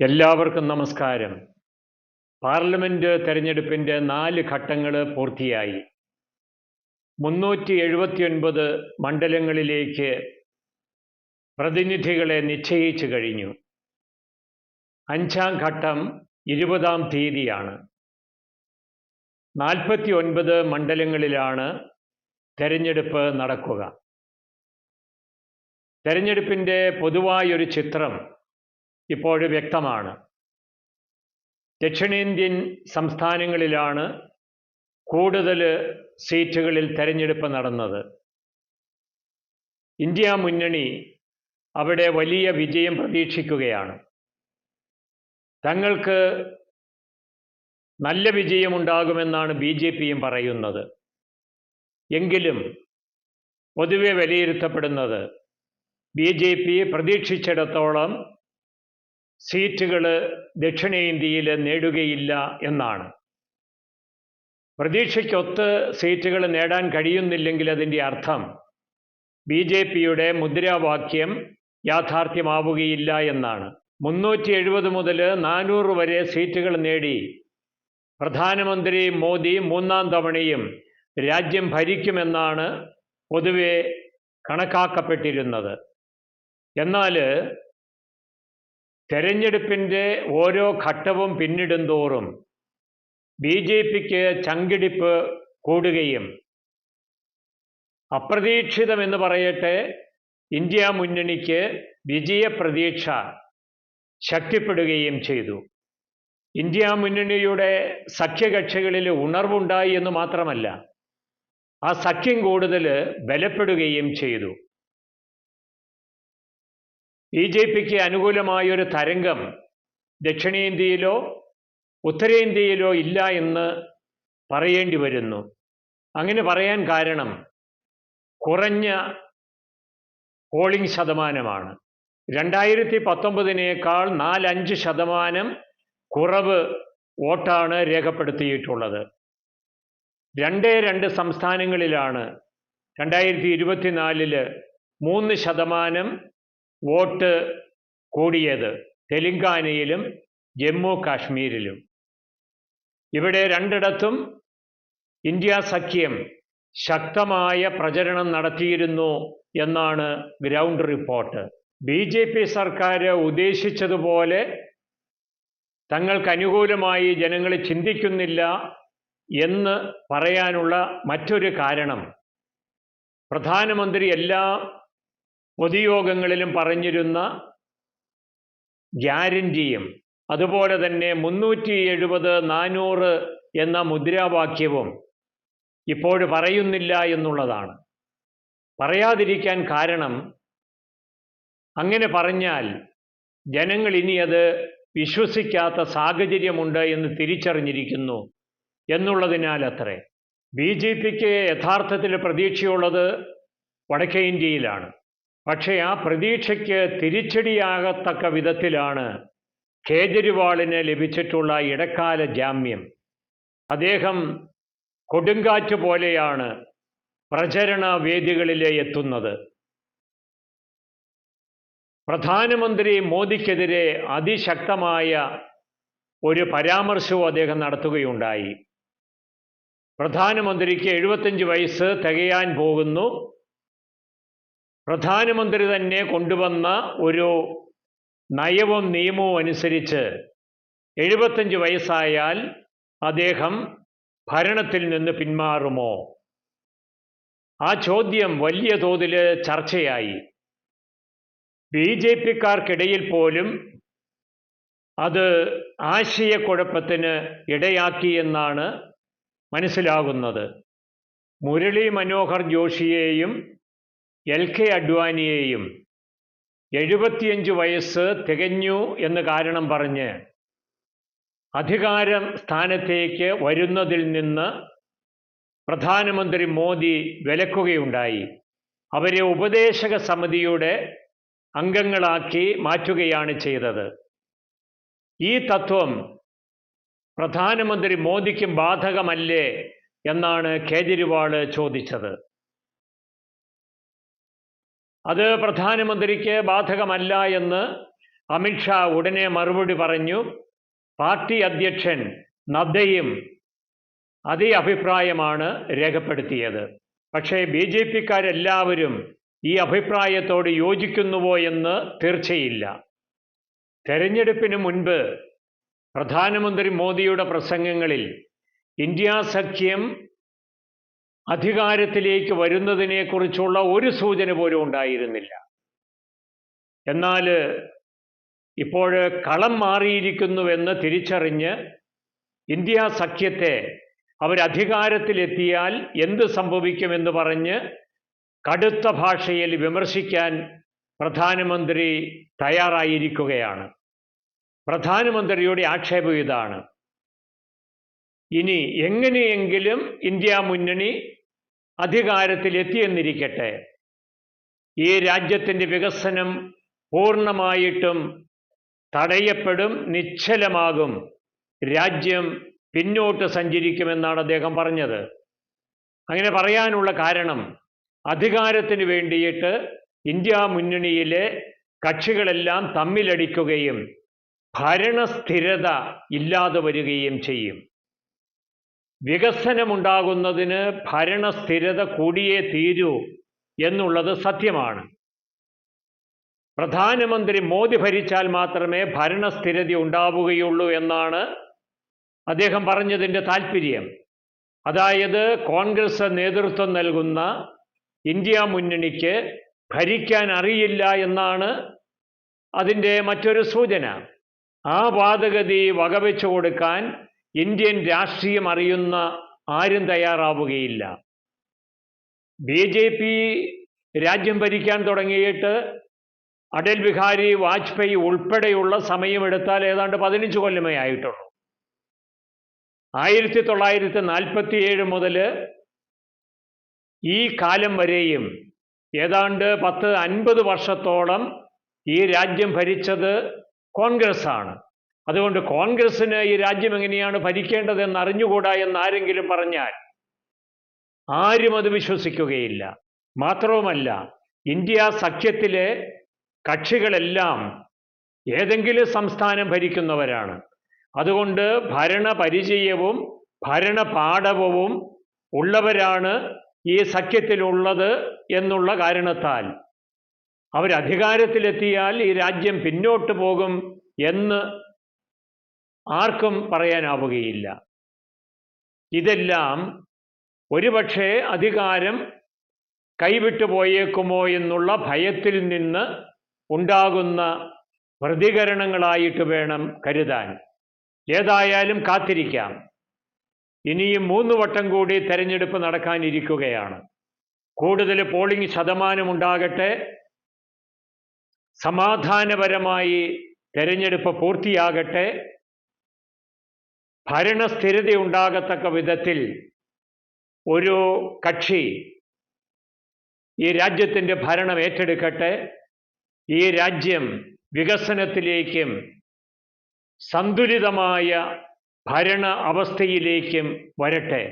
എല്ലാവർക്കും നമസ്കാരം. പാർലമെന്റ് തെരഞ്ഞെടുപ്പിന്റെ നാല് ഘട്ടങ്ങൾ പൂർത്തിയായി. മുന്നൂറ്റി എഴുപത്തിയൊൻപത് മണ്ഡലങ്ങളിലേക്ക് പ്രതിനിധികളെ നിശ്ചയിച്ചു കഴിഞ്ഞു. അഞ്ചാം ഘട്ടം ഇരുപതാം തീയതിയാണ്. നാൽപ്പത്തി ഒൻപത് മണ്ഡലങ്ങളിലാണ് തെരഞ്ഞെടുപ്പ് നടക്കുക. തെരഞ്ഞെടുപ്പിന്റെ പൊതുവായൊരു ചിത്രം ഇപ്പോൾ വ്യക്തമാണ്. ദക്ഷിണേന്ത്യൻ സംസ്ഥാനങ്ങളിലാണ് കൂടുതൽ സീറ്റുകളിൽ തെരഞ്ഞെടുപ്പ് നടന്നത്. ഇന്ത്യ മുന്നണി അവിടെ വലിയ വിജയം പ്രതീക്ഷിക്കുകയാണ്. തങ്ങൾക്ക് നല്ല വിജയമുണ്ടാകുമെന്നാണ് ബി ജെ പിയും പറയുന്നത്. എങ്കിലും പൊതുവെ വിലയിരുത്തപ്പെടുന്നത് ബി ജെ പി പ്രതീക്ഷിച്ചിടത്തോളം സീറ്റുകൾ ദക്ഷിണേന്ത്യയിൽ നേടുകയില്ല എന്നാണ്. പ്രതീക്ഷയ്ക്കൊത്ത് സീറ്റുകൾ നേടാൻ കഴിയുന്നില്ലെങ്കിൽ അതിന്റെ അർത്ഥം ബി ജെ പിയുടെ മുദ്രാവാക്യം യാഥാർത്ഥ്യമാവുകയില്ല എന്നാണ്. മുന്നൂറ്റി എഴുപത് മുതൽ നാനൂറ് വരെ സീറ്റുകൾ നേടി പ്രധാനമന്ത്രി മോദി മൂന്നാം തവണയും രാജ്യം ഭരിക്കുമെന്നാണ് പൊതുവെ കണക്കാക്കപ്പെട്ടിരുന്നത്. എന്നാൽ തെരഞ്ഞെടുപ്പിന്റെ ഓരോ ഘട്ടവും പിന്നിടുന്തോറും ബി ജെ പിക്ക് ചങ്കിടിപ്പ് കൂടുകയും അപ്രതീക്ഷിതമെന്ന് പറയട്ടെ ഇന്ത്യ മുന്നണിക്ക് വിജയപ്രതീക്ഷ ശക്തിപ്പെടുകയും ചെയ്തു. ഇന്ത്യ മുന്നണിയുടെ സഖ്യകക്ഷികളിൽ ഉണർവുണ്ടായി എന്ന് മാത്രമല്ല ആ സഖ്യം കൂടുതൽ ബലപ്പെടുകയും ചെയ്തു. ബി ജെ പിക്ക് അനുകൂലമായൊരു തരംഗം ദക്ഷിണേന്ത്യയിലോ ഉത്തരേന്ത്യയിലോ ഇല്ല എന്ന് പറയേണ്ടി വരുന്നു. അങ്ങനെ പറയാൻ കാരണം കുറഞ്ഞ പോളിംഗ് ശതമാനമാണ്. രണ്ടായിരത്തി പത്തൊമ്പതിനേക്കാൾ നാലഞ്ച് ശതമാനം കുറവ് വോട്ടാണ് രേഖപ്പെടുത്തിയിട്ടുള്ളത്. രണ്ട് രണ്ട് സംസ്ഥാനങ്ങളിലാണ് രണ്ടായിരത്തി ഇരുപത്തിനാലിൽ മൂന്ന് ശതമാനം വോട്ട് കൂടിയത് തെലങ്കാനയിലും ജമ്മു കാശ്മീരിലും. ഇവിടെ രണ്ടിടത്തും ഇന്ത്യ സഖ്യം ശക്തമായ പ്രചരണം നടത്തിയിരുന്നു എന്നാണ് ground report. B J P സർക്കാർ ഉദ്ദേശിച്ചതുപോലെ തങ്ങൾക്ക് അനുകൂലമായി ജനങ്ങൾ ചിന്തിക്കുന്നില്ല എന്ന് പറയാനുള്ള മറ്റൊരു കാരണം പ്രധാനമന്ത്രി എല്ലാ പൊതുയോഗങ്ങളിലും പറഞ്ഞിരുന്ന ഗ്യാരന്റിയും അതുപോലെ തന്നെ മുന്നൂറ്റി എഴുപത് നാനൂറ് എന്ന മുദ്രാവാക്യവും ഇപ്പോൾ പറയുന്നില്ല എന്നുള്ളതാണ്. പറയാതിരിക്കാൻ കാരണം അങ്ങനെ പറഞ്ഞാൽ ജനങ്ങൾ ഇനി അത് വിശ്വസിക്കാത്ത സാഹചര്യമുണ്ട് എന്ന് തിരിച്ചറിഞ്ഞിരിക്കുന്നു എന്നുള്ളതിനാൽ അത്രേ ബി ജെ പിക്ക് യഥാർത്ഥത്തിൽ പ്രതീക്ഷയുള്ളത് വടക്കേ ഇന്ത്യയിലാണ്. പക്ഷേ ആ പ്രതീക്ഷയ്ക്ക് തിരിച്ചടിയാകത്തക്ക വിധത്തിലാണ് കേജ്രിവാളിന് ലഭിച്ചിട്ടുള്ള ഇടക്കാല ജാമ്യം. അദ്ദേഹം കൊടുങ്കാറ്റ് പോലെയാണ് പ്രചരണ വേദികളിലെ എത്തുന്നത്. പ്രധാനമന്ത്രി മോദിക്കെതിരെ അതിശക്തമായ ഒരു പരാമർശവും അദ്ദേഹം നടത്തുകയുണ്ടായി. പ്രധാനമന്ത്രിക്ക് എഴുപത്തഞ്ച് വയസ്സ് തികയാൻ പോകുന്നു. പ്രധാനമന്ത്രി തന്നെ കൊണ്ടുവന്ന ഒരു നയവും നിയമവും അനുസരിച്ച് എഴുപത്തഞ്ച് വയസ്സായാൽ അദ്ദേഹം ഭരണത്തിൽ നിന്ന് പിന്മാറുമോ? ആ ചോദ്യം വലിയ തോതിൽ ചർച്ചയായി. ബി ജെ പിക്കാർക്കിടയിൽ പോലും അത് ആശയക്കുഴപ്പത്തിന് ഇടയാക്കി എന്നാണ് മനസ്സിലാകുന്നത്. മുരളി മനോഹർ ജോഷിയെയും എൽ കെ അഡ്വാനിയെയും എഴുപത്തിയഞ്ച് വയസ്സ് തികഞ്ഞു എന്ന് കാരണം പറഞ്ഞ് അധികാര സ്ഥാനത്തേക്ക് വരുന്നതിൽ നിന്ന് പ്രധാനമന്ത്രി മോദി വിലക്കുകയുണ്ടായി. അവരെ ഉപദേശക സമിതിയുടെ അംഗങ്ങളാക്കി മാറ്റുകയാണ് ചെയ്തത്. ഈ തത്വം പ്രധാനമന്ത്രി മോദിക്കും ബാധകമല്ലേ എന്നാണ് കേജ്രിവാൾ ചോദിച്ചത്. അത് പ്രധാനമന്ത്രിക്ക് ബാധകമല്ല എന്ന് അമിത്ഷാ ഉടനെ മറുപടി പറഞ്ഞു. പാർട്ടി അധ്യക്ഷൻ നദ്ദയും അതേ അഭിപ്രായമാണ് രേഖപ്പെടുത്തിയത്. പക്ഷേ ബി ജെ പിക്കാരെല്ലാവരും ഈ അഭിപ്രായത്തോട് യോജിക്കുന്നുവോ എന്ന് തീർച്ചയില്ല. തെരഞ്ഞെടുപ്പിന് മുൻപ് പ്രധാനമന്ത്രി മോദിയുടെ പ്രസംഗങ്ങളിൽ ഇന്ത്യ സഖ്യം അധികാരത്തിലേക്ക് വരുന്നതിനെക്കുറിച്ചുള്ള ഒരു സൂചന പോലും ഉണ്ടായിരുന്നില്ല. എന്നാൽ ഇപ്പോൾ കളം മാറിയിരിക്കുന്നുവെന്ന് തിരിച്ചറിഞ്ഞ് ഇന്ത്യ സഖ്യത്തെ അവരധികാരത്തിലെത്തിയാൽ എന്ത് സംഭവിക്കുമെന്ന് പറഞ്ഞ് കടുത്ത ഭാഷയിൽ വിമർശിക്കാൻ പ്രധാനമന്ത്രി തയ്യാറായിരിക്കുകയാണ്. പ്രധാനമന്ത്രിയുടെ ആക്ഷേപം ഇതാണ്. ഇനി എങ്ങനെയെങ്കിലും ഇന്ത്യ മുന്നണി അധികാരത്തിലെത്തിയെന്നിരിക്കട്ടെ. ഈ രാജ്യത്തിന്റെ വികസനം പൂർണമായിട്ടും തടയപ്പെടും നിശ്ചലമാകും. രാജ്യം പിന്നോട്ട് സഞ്ചരിക്കുമെന്നാണ് അദ്ദേഹം പറഞ്ഞത്. അങ്ങനെ പറയാനുള്ള കാരണം അധികാരത്തിന് വേണ്ടിയിട്ട് ഇന്ത്യ മുന്നണിയിലെ കക്ഷികളെല്ലാം തമ്മിലടിക്കുകയും ഭരണസ്ഥിരത ഇല്ലാതെ വരികയും ചെയ്യും. വികസനമുണ്ടാകുന്നതിന് ഭരണസ്ഥിരത കൂടിയേ തീരൂ എന്നുള്ളത് സത്യമാണ്. പ്രധാനമന്ത്രി മോദി ഭരിച്ചാൽ മാത്രമേ ഭരണസ്ഥിരത ഉണ്ടാവുകയുള്ളൂ എന്നാണ് അദ്ദേഹം പറഞ്ഞതിന്റെ താല്പര്യം അതായത് കോൺഗ്രസ് നേതൃത്വം നൽകുന്ന ഇന്ത്യ മുന്നണിക്ക് ഭരിക്കാൻ അറിയില്ല എന്നാണ് അതിന്റെ മറ്റൊരു സൂചന. ആ വാദഗതി വകവെച്ചു കൊടുക്കാൻ ഇന്ത്യൻ രാഷ്ട്രീയം അറിയുന്ന ആരും തയ്യാറാവുകയില്ല. ബി ജെ പി രാജ്യം ഭരിക്കാൻ തുടങ്ങിയിട്ട് അടൽ ബിഹാരി വാജ്പേയി ഉൾപ്പെടെയുള്ള സമയമെടുത്താൽ ഏതാണ്ട് പതിനഞ്ച് കൊല്ലമേ ആയിട്ടുള്ളൂ. ആയിരത്തി തൊള്ളായിരത്തി നാൽപ്പത്തി ഏഴ് മുതൽ ഈ കാലം വരെയും ഏതാണ്ട് പത്ത് അൻപത് വർഷത്തോളം ഈ രാജ്യം ഭരിച്ചത് കോൺഗ്രസ് ആണ് അതുകൊണ്ട് കോൺഗ്രസ്സിന് ഈ രാജ്യം എങ്ങനെയാണ് ഭരിക്കേണ്ടതെന്ന് അറിഞ്ഞുകൂടാ എന്ന് ആരെങ്കിലും പറഞ്ഞാൽ ആരും അത് വിശ്വസിക്കുകയില്ല. മാത്രവുമല്ല ഇന്ത്യ സഖ്യത്തിലെ കക്ഷികളെല്ലാം ഏതെങ്കിലും സംസ്ഥാനം ഭരിക്കുന്നവരാണ്. അതുകൊണ്ട് ഭരണപരിചയവും ഭരണപാഠവും ഉള്ളവരാണ് ഈ സഖ്യത്തിലുള്ളത് എന്നുള്ള കാരണത്താൽ അവരധികാരത്തിലെത്തിയാൽ ഈ രാജ്യം പിന്നോട്ട് പോകും എന്ന് ആർക്കും പറയാനാവുകയില്ല. ഇതെല്ലാം ഒരുപക്ഷെ അധികാരം കൈവിട്ടു പോയേക്കുമോ എന്നുള്ള ഭയത്തിൽ നിന്ന് ഉണ്ടാകുന്ന പ്രതികരണങ്ങളായിട്ട് വേണം കരുതാൻ. ഏതായാലും കാത്തിരിക്കാം. ഇനിയും മൂന്ന് വട്ടം കൂടി തെരഞ്ഞെടുപ്പ് നടക്കാനിരിക്കുകയാണ്. കൂടുതൽ പോളിംഗ് ശതമാനം ഉണ്ടാകട്ടെ. സമാധാനപരമായി തെരഞ്ഞെടുപ്പ് പൂർത്തിയാകട്ടെ. ഭരണസ്ഥിരതയുണ്ടാകത്തക്ക വിധത്തിൽ ഒരു കക്ഷി ഈ രാജ്യത്തിന്റെ ഭരണം ഏറ്റെടുക്കട്ടെ ഈ രാജ്യം വികസനത്തിലേക്കും സന്തുലിതമായ ഭരണ അവസ്ഥയിലേക്കും വരട്ടെ.